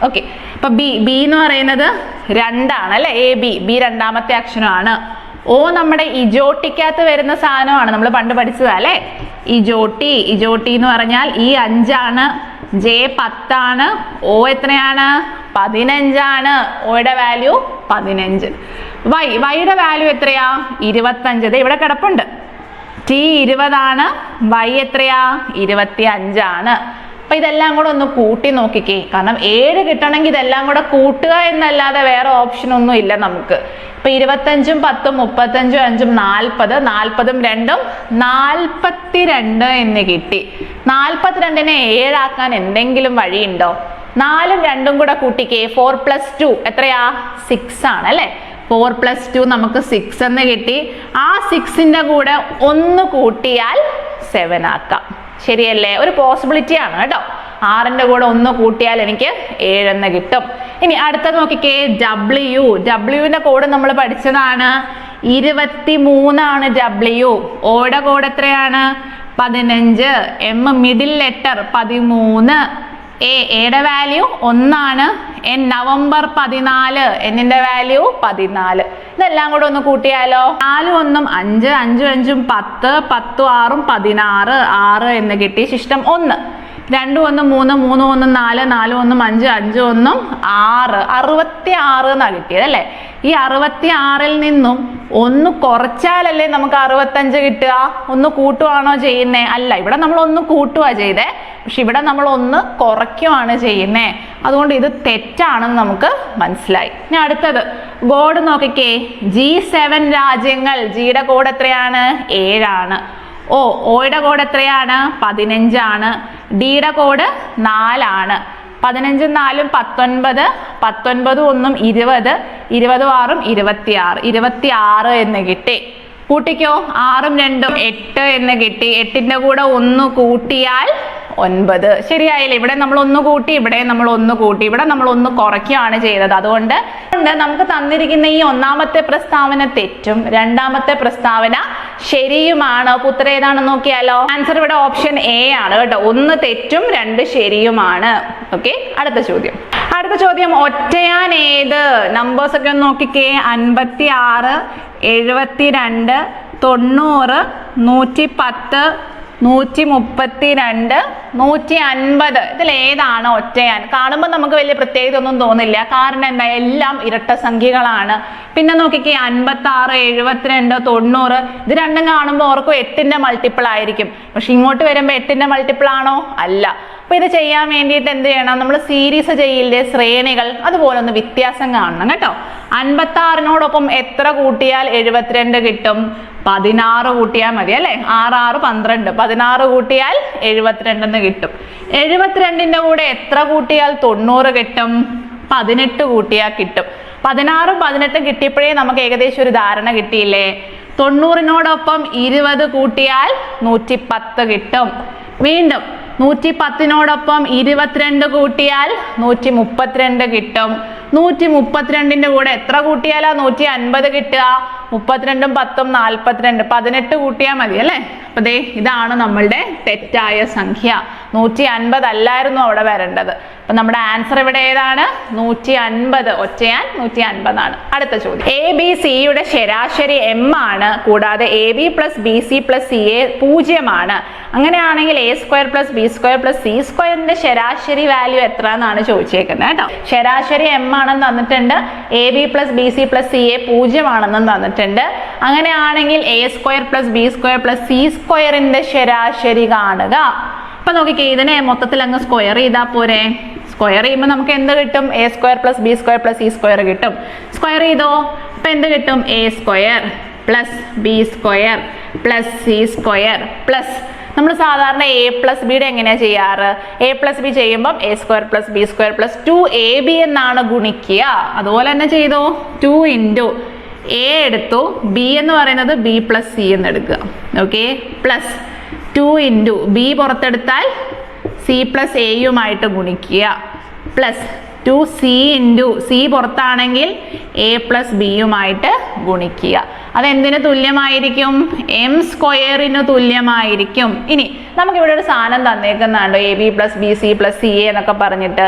ഓക്കെ അപ്പൊ ബി ബി എന്ന് പറയുന്നത് രണ്ടാണ് അല്ലെ? എ ബി ബി രണ്ടാമത്തെ അക്ഷരമാണ്. ഓ നമ്മുടെ ഇജോട്ടിക്കകത്ത് വരുന്ന സാധനമാണ്. നമ്മൾ പണ്ട് പഠിച്ചതാ അല്ലേ? ഇജോട്ടി. ഇജോട്ടി എന്ന് പറഞ്ഞാൽ ഈ അഞ്ചാണ് ജെ പത്താണ്. ഓ എത്രയാണ്? പതിനഞ്ചാണ്. ഓയുടെ വാല്യൂ പതിനഞ്ച്. വൈ വൈയുടെ വാല്യൂ എത്രയാ? ഇരുപത്തഞ്ച്. ദേ ഇവിടെ കിടപ്പുണ്ട്. ടി ഇരുപതാണ്. വൈ എത്രയാ? ഇരുപത്തി അഞ്ചാണ് അപ്പൊ ഇതെല്ലാം കൂടെ ഒന്ന് കൂട്ടി നോക്കിക്കേ. കാരണം ഏഴ് കിട്ടണമെങ്കിൽ ഇതെല്ലാം കൂടെ കൂട്ടുക എന്നല്ലാതെ വേറെ ഓപ്ഷൻ ഒന്നും ഇല്ല നമുക്ക്. ഇപ്പൊ ഇരുപത്തഞ്ചും പത്തും മുപ്പത്തഞ്ചും അഞ്ചും നാൽപ്പത് നാൽപ്പതും രണ്ടും നാൽപ്പത്തി രണ്ട് എന്ന് കിട്ടി. നാൽപ്പത്തിരണ്ടിനെ ഏഴാക്കാൻ എന്തെങ്കിലും വഴിയുണ്ടോ? നാലും രണ്ടും കൂടെ കൂട്ടിക്കേ. ഫോർ പ്ലസ് ടു എത്രയാ? സിക്സ് ആണ് അല്ലേ? ഫോർ പ്ലസ് ടു നമുക്ക് സിക്സ് എന്ന് കിട്ടി. ആ സിക്സിന്റെ കൂടെ ഒന്ന് കൂട്ടിയാൽ സെവൻ ആക്കാം. ശരിയല്ലേ? ഒരു പോസിബിലിറ്റി ആണ് കേട്ടോ. ആറിന്റെ കൂടെ ഒന്ന് കൂട്ടിയാൽ എനിക്ക് ഏഴെന്ന് കിട്ടും. ഇനി അടുത്ത നോക്കിക്കേ ഡബ്ല്യു ഡബ്ല്യുവിന്റെ കോഡ് നമ്മൾ പഠിച്ചതാണ്. ഇരുപത്തി മൂന്നാണ് ഡബ്ല്യു ഓയുടെ കോഡ് എത്രയാണ്? പതിനഞ്ച്. എം മിഡിൽ ലെറ്റർ പതിമൂന്ന്. എ എയുടെ വാല്യൂ ഒന്നാണ്. എൻ നവംബർ പതിനാല് എന്നിന്റെ വാല്യൂ പതിനാല്. ഇതെല്ലാം കൂടെ ഒന്ന് കൂട്ടിയാലോ? നാലും ഒന്നും അഞ്ച് അഞ്ചും അഞ്ചും പത്ത് പത്തും ആറും പതിനാറ് ആറ് എന്ന് കിട്ടി ശിഷ്ടം ഒന്ന്. രണ്ടും ഒന്നും മൂന്ന് മൂന്ന് ഒന്നും നാല് നാല് ഒന്നും അഞ്ച് അഞ്ച് ഒന്നും ആറ്. അറുപത്തി ആറ് എന്നാണ് കിട്ടിയത് അല്ലേ? ഈ അറുപത്തി ആറിൽ നിന്നും ഒന്ന് കുറച്ചാലല്ലേ നമുക്ക് അറുപത്തഞ്ച് കിട്ടുക? ഒന്ന് കൂട്ടുവാണോ ചെയ്യുന്നേ? അല്ല ഇവിടെ നമ്മൾ ഒന്ന് കൂട്ടുക ചെയ്തേ. പക്ഷെ ഇവിടെ നമ്മൾ ഒന്ന് കുറയ്ക്കുവാണ് ചെയ്യുന്നേ. അതുകൊണ്ട് ഇത് തെറ്റാണെന്ന് നമുക്ക് മനസ്സിലായി. ഇനി അടുത്തത്. കോഡ് നോക്കിക്കേ. ജി സെവൻ രാജ്യങ്ങൾ. ജിയുടെ കോഡ് എത്രയാണ്? ഏഴാണ്. ഓ ഓയുടെ കോഡ് എത്രയാണ്? പതിനഞ്ചാണ്. ഡിയുടെ കോഡ് നാലാണ്. പതിനഞ്ചും നാലും പത്തൊൻപത് പത്തൊൻപത് ഒന്നും ഇരുപത് ഇരുപതും ആറും ഇരുപത്തിയാറ്. ഇരുപത്തിയാറ് എന്ന് കിട്ടി. കൂട്ടിക്കോ. ആറും രണ്ടും എട്ട് എന്ന് കിട്ടി. എട്ടിന്റെ കൂടെ ഒന്ന് കൂട്ടിയാൽ ഒൻപത്. ശരിയായില്ലേ? ഇവിടെ നമ്മൾ ഒന്ന് കൂട്ടി ഇവിടെ നമ്മൾ ഒന്ന് കൂട്ടി. ഇവിടെ നമ്മൾ ഒന്ന് കുറയ്ക്കുകയാണ് ചെയ്തത്. അതുകൊണ്ട് അതുകൊണ്ട് നമുക്ക് തന്നിരിക്കുന്ന ഈ ഒന്നാമത്തെ പ്രസ്താവന തെറ്റും. രണ്ടാമത്തെ പ്രസ്താവന ശരിയുമാണ്? പുത്ര ഏതാണെന്ന് നോക്കിയാലോ? ആൻസർ ഇവിടെ ഓപ്ഷൻ എ ആണ് കേട്ടോ. ഒന്ന് തെറ്റും രണ്ട് ശരിയുമാണ്. ഓക്കെ അടുത്ത ചോദ്യം. അടുത്ത ചോദ്യം ഒറ്റയാൻ ഏത്? നമ്പേഴ്സ് ഒക്കെ ഒന്ന് നോക്കിക്കേ. അൻപത്തി ആറ് എഴുപത്തി രണ്ട് തൊണ്ണൂറ് നൂറ്റി പത്ത് നൂറ്റി മുപ്പത്തി രണ്ട് നൂറ്റി അൻപത് ഇതിൽ ഏതാണ് ഒറ്റയാൻ. കാണുമ്പോൾ നമുക്ക് വലിയ പ്രത്യേകത ഒന്നും തോന്നില്ല. കാരണം എന്താ? എല്ലാം ഇരട്ട സംഖ്യകളാണ്. പിന്നെ നോക്കിക്കേ അൻപത്തി ആറ് എഴുപത്തിരണ്ട് തൊണ്ണൂറ്. ഇത് രണ്ടും കാണുമ്പോൾ ഓർക്കും എട്ടിന്റെ മൾട്ടിപ്പിൾ ആയിരിക്കും. പക്ഷെ ഇങ്ങോട്ട് വരുമ്പോൾ എട്ടിന്റെ മൾട്ടിപ്പിൾ ആണോ? അല്ല. അപ്പൊ ഇത് ചെയ്യാൻ വേണ്ടിയിട്ട് എന്ത് ചെയ്യണം? നമ്മൾ സീരീസ് ചെയ്യില്ലേ ശ്രേണികൾ അതുപോലെ ഒന്ന് വ്യത്യാസം കാണണം കേട്ടോ. അൻപത്തി ആറിനോടൊപ്പം എത്ര കൂട്ടിയാൽ എഴുപത്തിരണ്ട് കിട്ടും? പതിനാറ് കൂട്ടിയാൽ മതി അല്ലേ? ആറ് ആറ് പന്ത്രണ്ട്. പതിനാറ് കൂട്ടിയാൽ എഴുപത്തിരണ്ടെന്ന് കിട്ടും. എഴുപത്തിരണ്ടിന്റെ കൂടെ എത്ര കൂട്ടിയാൽ തൊണ്ണൂറ് കിട്ടും? പതിനെട്ട് കൂട്ടിയാൽ കിട്ടും. പതിനാറും പതിനെട്ടും കിട്ടിയപ്പോഴേ നമുക്ക് ഏകദേശം ഒരു ധാരണ കിട്ടിയില്ലേ? തൊണ്ണൂറിനോടൊപ്പം ഇരുപത് കൂട്ടിയാൽ നൂറ്റി പത്ത് കിട്ടും. വീണ്ടും നൂറ്റി പത്തിനോടൊപ്പം ഇരുപത്തിരണ്ട് കൂട്ടിയാൽ നൂറ്റി മുപ്പത്തിരണ്ട് കിട്ടും. നൂറ്റി മുപ്പത്തിരണ്ടിന്റെ കൂടെ എത്ര കൂട്ടിയാലാ? നൂറ്റി അൻപത് കിട്ടുക. മുപ്പത്തിരണ്ടും പത്തും നാൽപ്പത്തിരണ്ട്. പതിനെട്ട് കൂട്ടിയാൽ മതി അല്ലേ? അപ്പൊ ദേ ഇതാണ് നമ്മളുടെ തെറ്റായ സംഖ്യ. നൂറ്റി അൻപത് അല്ലായിരുന്നു അവിടെ വരേണ്ടത്. അപ്പൊ നമ്മുടെ ആൻസർ ഇവിടെ ഏതാണ്? നൂറ്റി അൻപത് ഒറ്റയാൻ നൂറ്റി അൻപതാണ് അടുത്ത ചോദ്യം. എ ബി സിയുടെ ശരാശരി എം ആണ്. കൂടാതെ A B plus B C plus C A പൂജ്യമാണ്. അങ്ങനെയാണെങ്കിൽ A square plus B square plus C സ്ക്വയറിന്റെ ശരാശരി വാല്യൂ എത്ര എന്നാണ് ചോദിച്ചേക്കുന്നത് കേട്ടോ. ശരാശരി എം ആണെന്ന് തന്നിട്ടുണ്ട്. A B plus B C plus C A പൂജ്യമാണെന്നും തന്നിട്ടുണ്ട്. അങ്ങനെയാണെങ്കിൽ A square plus B square plus C സ്ക്വയറിന്റെ ശരാശരി കാണുക. അപ്പൊ നോക്കിക്കേ ഇതിനെ മൊത്തത്തിൽ അങ്ങ് സ്ക്വയർ ചെയ്താൽ പോരെ. സ്ക്വയർ ചെയ്യുമ്പോൾ നമുക്ക് എന്ത് കിട്ടും? A square plus B square plus C square കിട്ടും. സ്ക്വയർ ചെയ്തോ? അപ്പൊ എന്ത് കിട്ടും? A square plus B square plus C square plus നമ്മൾ സാധാരണ എ പ്ലസ് ബിയുടെ എങ്ങനെയാണ് ചെയ്യാറ്? എ പ്ലസ് ബി ചെയ്യുമ്പം A square plus B square plus two A B എന്നാണ് ഗുണിക്കുക. അതുപോലെ തന്നെ ചെയ്തോ? ടു ഇന്റു എ എടുത്തു. ബി എന്ന് പറയുന്നത് ബി പ്ലസ് സി എന്ന് എടുക്കുക. Okay plus two into B പുറത്തെടുത്താൽ C plus എയുമായിട്ട് ഗുണിക്കുക. Plus two C into C പുറത്താണെങ്കിൽ A plus ബിയുമായിട്ട് ഗുണിക്കുക. അതെന്തിന് തുല്യമായിരിക്കും? എം സ്ക്വയറിന് തുല്യമായിരിക്കും. ഇനി നമുക്കിവിടെ ഒരു സാധനം തന്നേക്കുന്നുണ്ടോ A B plus B C plus C A എന്നൊക്കെ പറഞ്ഞിട്ട്.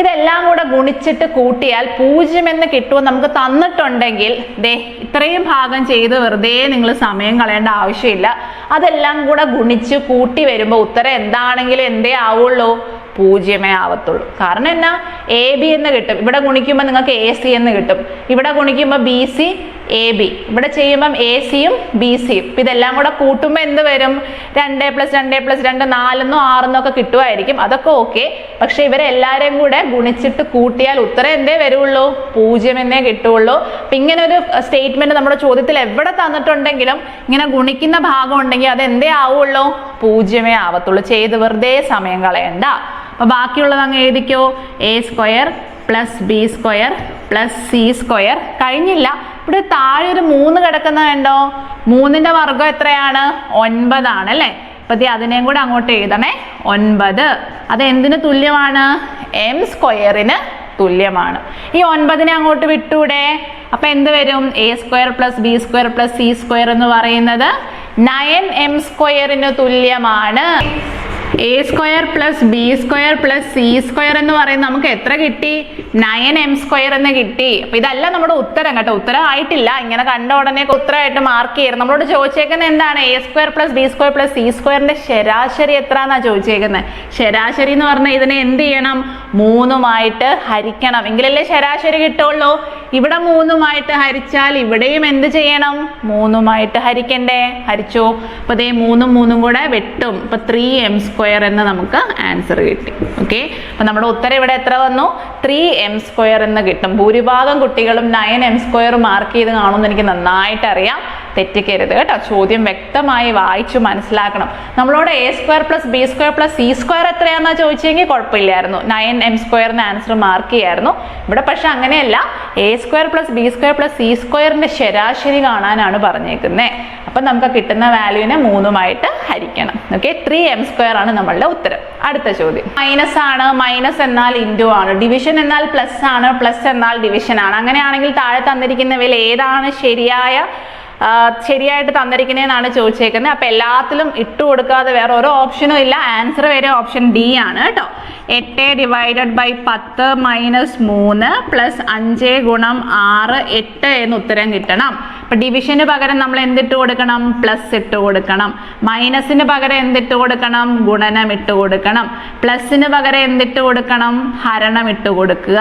ഇതെല്ലാം കൂടെ ഗുണിച്ചിട്ട് കൂട്ടിയാൽ പൂജ്യം എന്ന് കിട്ടുമോ നമുക്ക് തന്നിട്ടുണ്ടെങ്കിൽ ദേ ഇത്രയും ഭാഗം ചെയ്ത് വെറുതെ നിങ്ങൾ സമയം കളയേണ്ട ആവശ്യമില്ല. അതെല്ലാം കൂടെ ഗുണിച്ച് കൂട്ടി വരുമ്പോൾ ഉത്തരം എന്താണെങ്കിലും എന്തേ ആവുള്ളൂ. പൂജ്യമേ ആവത്തുള്ളൂ. കാരണം എന്നാ? എ ബി എന്ന് കിട്ടും. ഇവിടെ ഗുണിക്കുമ്പോൾ നിങ്ങൾക്ക് എ സി എന്ന് കിട്ടും. ഇവിടെ ഗുണിക്കുമ്പോൾ ബി സി എ ബി ഇവിടെ ചെയ്യുമ്പം എ സിയും ബി സിയും ഇപ്പം ഇതെല്ലാം കൂടെ കൂട്ടുമ്പോൾ എന്ത് വരും? രണ്ട് പ്ലസ് രണ്ട് പ്ലസ് രണ്ട് നാലെന്നോ ആറെന്നോ ഒക്കെ കിട്ടുമായിരിക്കും അതൊക്കെ ഓക്കെ പക്ഷെ ഇവരെല്ലാവരെയും കൂടെ ഗുണിച്ചിട്ട് കൂട്ടിയാൽ ഉത്തരം എന്തേ വരുള്ളൂ? പൂജ്യം എന്നേ കിട്ടുള്ളൂ. അപ്പം ഇങ്ങനെ ഒരു സ്റ്റേറ്റ്മെന്റ് നമ്മുടെ ചോദ്യത്തിൽ എവിടെ തന്നിട്ടുണ്ടെങ്കിലും ഇങ്ങനെ ഗുണിക്കുന്ന ഭാഗം ഉണ്ടെങ്കിൽ അത് എന്തേ ആവുള്ളൂ? പൂജ്യമേ ആവത്തുള്ളൂ. ചെയ്ത് വെറുതെ സമയം കളയണ്ട. അപ്പൊ ബാക്കിയുള്ളത് അങ്ങ് എഴുതിക്കോ? A square plus B square plus C square കഴിഞ്ഞില്ല. ഇവിടെ താഴെ ഒരു മൂന്ന് കിടക്കുന്ന കണ്ടോ? മൂന്നിന്റെ വർഗം എത്രയാണ്? ഒൻപതാണ് അല്ലേ? അപ്പം അതിനെയും കൂടെ അങ്ങോട്ട് എഴുതണേ. ഒൻപത്. അത് എന്തിന് തുല്യമാണ്? എം സ്ക്വയറിന് തുല്യമാണ്. ഈ ഒൻപതിനെ അങ്ങോട്ട് വിട്ടൂടെ. അപ്പൊ എന്ത് വരും? A square plus B square plus C square എന്ന് പറയുന്നത് നയൻ എം സ്ക്വയറിന് തുല്യമാണ്. A square plus B square plus C square എന്ന് പറയുന്നത് നമുക്ക് എത്ര കിട്ടി? നയൻ എം സ്ക്വയർ എന്ന് കിട്ടി. അപ്പൊ ഇതല്ല നമ്മുടെ ഉത്തരം കേട്ടോ. ഉത്തരം ആയിട്ടില്ല. ഇങ്ങനെ കണ്ട ഉടനെ ഉത്തരമായിട്ട് മാർക്ക് ചെയ്യരുത് നമ്മളോട് ചോദിച്ചേക്കുന്നത് എന്താണ്? A square plus B square plus C സ്ക്വയറിന്റെ ശരാശരി എത്ര എന്നാ ചോദിച്ചേക്കുന്നത്? ശരാശരി എന്ന് പറഞ്ഞാൽ ഇതിനെ എന്ത് ചെയ്യണം? മൂന്നുമായിട്ട് ഹരിക്കണം. എങ്കിലല്ലേ ശരാശരി കിട്ടുള്ളൂ. ഇവിടെ മൂന്നുമായിട്ട് ഹരിച്ചാൽ ഇവിടെയും എന്ത് ചെയ്യണം? മൂന്നുമായിട്ട് ഹരിക്കണ്ടേ? ഹരിച്ചു. അപ്പൊ ദേ മൂന്നും മൂന്നും കൂടെ വെട്ടും. ഇപ്പൊ ത്രീ എം സ്ക്വയർ എന്ന് നമുക്ക് ആൻസർ കിട്ടി. ഓക്കെ അപ്പൊ നമ്മുടെ ഉത്തരം ഇവിടെ എത്ര വന്നു? ത്രീ എം സ്ക്വയർ എന്ന് കിട്ടും. ഭൂരിഭാഗം കുട്ടികളും നയൻ എം സ്ക്വയർ മാർക്ക് ചെയ്ത് കാണുമെന്ന് എനിക്ക് നന്നായിട്ട് അറിയാം തെറ്റിക്കരുത് കേട്ടോ. ചോദ്യം വ്യക്തമായി വായിച്ചു മനസ്സിലാക്കണം. നമ്മളോട് A square plus B square plus C square എത്രയാണെന്നാ ചോദിച്ചെങ്കിൽ കുഴപ്പമില്ലായിരുന്നു. നയൻ എം സ്ക്വയറിന് ആൻസർ മാർക്ക് ചെയ്യായിരുന്നു. ഇവിടെ പക്ഷെ അങ്ങനെയല്ല. A square plus B square plus C സ്ക്വയറിന്റെ ശരാശരി കാണാനാണ് പറഞ്ഞേക്കുന്നത് അപ്പം നമുക്ക് കിട്ടുന്ന വാല്യൂവിനെ മൂന്നുമായിട്ട് ഹരിക്കണം. ഓക്കെ ത്രീ എം സ്ക്വയർ ആണ് നമ്മളുടെ ഉത്തരം. അടുത്ത ചോദ്യം. മൈനസ് ആണ്. മൈനസ് എന്നാൽ ഇന്റു ആണ്. ഡിവിഷൻ എന്നാൽ പ്ലസ് ആണ്. പ്ലസ് എന്നാൽ ഡിവിഷൻ ആണ്. അങ്ങനെയാണെങ്കിൽ താഴെ തന്നിരിക്കുന്നവയിൽ ഏതാണ് ശരിയായ ശരിയായിട്ട് തന്നിരിക്കുന്നതെന്നാണ് ചോദിച്ചേക്കുന്നത്. അപ്പൊ എല്ലാത്തിലും ഇട്ട് കൊടുക്കാതെ വേറെ ഓരോ ഓപ്ഷനും ഇല്ല. ആൻസർ വരെ ഓപ്ഷൻ ഡി ആണ് കേട്ടോ. എട്ട് ഡിവൈഡഡ് ബൈ പത്ത് മൈനസ് മൂന്ന് പ്ലസ് അഞ്ച് ഗുണം ആറ് എട്ട് എന്ന് ഉത്തരം കിട്ടണം. അപ്പൊ ഡിവിഷന് പകരം നമ്മൾ എന്തിട്ട് കൊടുക്കണം? പ്ലസ് ഇട്ട് കൊടുക്കണം. മൈനസിന് പകരം എന്തിട്ട് കൊടുക്കണം? ഗുണനം ഇട്ട് കൊടുക്കണം. പ്ലസിന് പകരം എന്തിട്ട് കൊടുക്കണം? ഹരണം ഇട്ട് കൊടുക്കുക.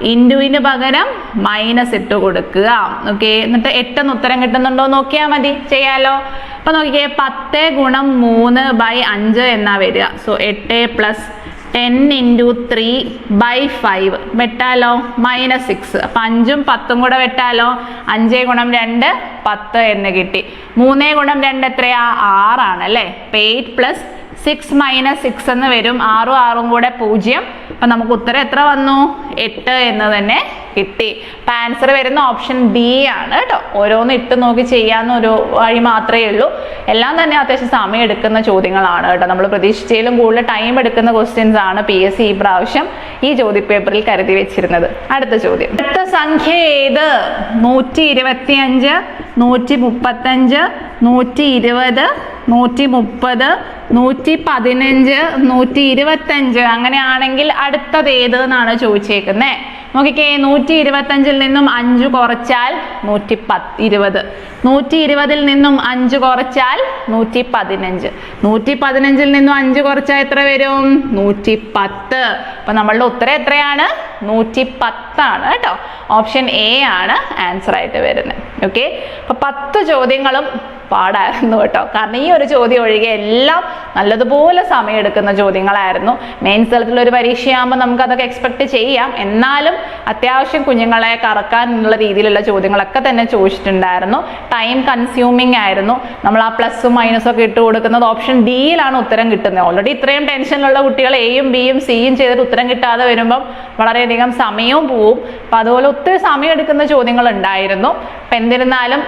ഇൻഡുവിന് പകരം മൈനസ് ഇട്ട് കൊടുക്കുക. ഓക്കെ എന്നിട്ട് എട്ടെന്ന് ഉത്തരം കിട്ടുന്നുണ്ടോ? നോക്കിയാൽ മതി. ചെയ്യാലോ. അപ്പൊ നോക്കിയേ പത്ത് ഗുണം മൂന്ന് ബൈ അഞ്ച് എന്നാ വരിക. സോ എട്ട് plus ten into three by five വെട്ടാലോ? Minus six അപ്പം അഞ്ചും പത്തും കൂടെ വെട്ടാലോ? അഞ്ച് ഗുണം രണ്ട് പത്ത് എന്ന് കിട്ടി. മൂന്നേ ഗുണം രണ്ട് എത്രയാ? ആറാണ് അല്ലേ? അപ്പം eight plus six minus six എന്ന് വരും. ആറും ആറും കൂടെ പൂജ്യം. അപ്പം നമുക്ക് ഉത്തരം എത്ര വന്നു? എട്ട് എന്ന് തന്നെ കിട്ടി. അപ്പം ആൻസർ വരുന്ന ഓപ്ഷൻ ബി ആണ് കേട്ടോ. ഓരോന്ന് ഇട്ട് നോക്കി ചെയ്യാവുന്ന ഒരു വഴി മാത്രമേ ഉള്ളൂ. എല്ലാം തന്നെ അത്യാവശ്യം സമയം എടുക്കുന്ന ചോദ്യങ്ങളാണ് കേട്ടോ. നമ്മൾ പ്രതീക്ഷിച്ചതിലും കൂടുതൽ ടൈം എടുക്കുന്ന ക്വസ്റ്റ്യൻസ് ആണ് പി എസ് സി ഈ പ്രാവശ്യം ഈ ചോദ്യപേപ്പറിൽ കരുതി വെച്ചിരുന്നത്. അടുത്ത ചോദ്യം. അടുത്ത സംഖ്യ ഏത്? നൂറ്റി ഇരുപത്തി അഞ്ച് നൂറ്റി മുപ്പത്തഞ്ച് നൂറ്റി ഇരുപത് നൂറ്റി മുപ്പത് നൂറ്റി പതിനഞ്ച് നൂറ്റി ഇരുപത്തഞ്ച് അങ്ങനെയാണെങ്കിൽ അടുത്തത് ഏത് എന്നാണ് ചോദിച്ചേക്കുന്നത് നോക്കിക്കേ നൂറ്റി ഇരുപത്തഞ്ചിൽ നിന്നും അഞ്ച് കുറച്ചാൽ നൂറ്റി പത്ത് ഇരുപത് നൂറ്റി ഇരുപതിൽ നിന്നും അഞ്ച് കുറച്ചാൽ നൂറ്റി പതിനഞ്ച് നൂറ്റി പതിനഞ്ചിൽ നിന്നും അഞ്ച് കുറച്ചാൽ എത്ര വരും? നൂറ്റി പത്ത് അപ്പൊ നമ്മളുടെ ഉത്തരം എത്രയാണ്? നൂറ്റി പത്താണ് കേട്ടോ. ഓപ്ഷൻ എ ആണ് ആൻസർ ആയിട്ട് വരുന്നത്. ഓക്കെ? അപ്പൊ പത്ത് ചോദ്യങ്ങളും പാടായിരുന്നു കേട്ടോ. കാരണം ഈ ഒരു ചോദ്യം ഒഴികെ എല്ലാം നല്ലതുപോലെ സമയമെടുക്കുന്ന ചോദ്യങ്ങളായിരുന്നു. മെയിൻ സ്ഥലത്തിലൊരു പരീക്ഷയാകുമ്പോൾ നമുക്ക് അതൊക്കെ എക്സ്പെക്ട് ചെയ്യാം. എന്നാലും അത്യാവശ്യം കുഞ്ഞുങ്ങളെ കറക്കാൻ എന്നുള്ള രീതിയിലുള്ള ചോദ്യങ്ങളൊക്കെ തന്നെ ചോദിച്ചിട്ടുണ്ടായിരുന്നു. ടൈം കൺസ്യൂമിംഗ് ആയിരുന്നു. നമ്മൾ ആ പ്ലസും മൈനസും ഒക്കെ ഇട്ട് കൊടുക്കുന്നത് ഓപ്ഷൻ ഡിയിലാണ് ഉത്തരം കിട്ടുന്നത്. ഓൾറെഡി ഇത്രയും ടെൻഷനിലുള്ള കുട്ടികൾ എയും ബിയും സിയും ചെയ്തിട്ട് ഉത്തരം കിട്ടാതെ വരുമ്പം വളരെയധികം സമയവും പോവും. അപ്പം അതുപോലെ ഒത്തിരി സമയം എടുക്കുന്ന ചോദ്യങ്ങൾ ഉണ്ടായിരുന്നു. അപ്പം എന്നിരുന്നാലും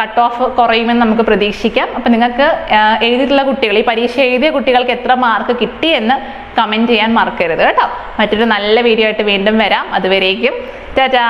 കട്ട് ഓഫ് കുറയുമെന്ന് നമുക്ക് പ്രതീക്ഷിക്കാം. അപ്പം നിങ്ങൾക്ക് എഴുതിയിട്ടുള്ള കുട്ടികൾ ഈ പരീക്ഷ എഴുതിയ കുട്ടികൾക്ക് എത്ര മാർക്ക് കിട്ടി എന്ന് കമന്റ് ചെയ്യാൻ മറക്കരുത് കേട്ടോ. മറ്റൊരു നല്ല വീഡിയോ ആയിട്ട് വീണ്ടും വരാം. അതുവരേക്കും. ടാറ്റാ.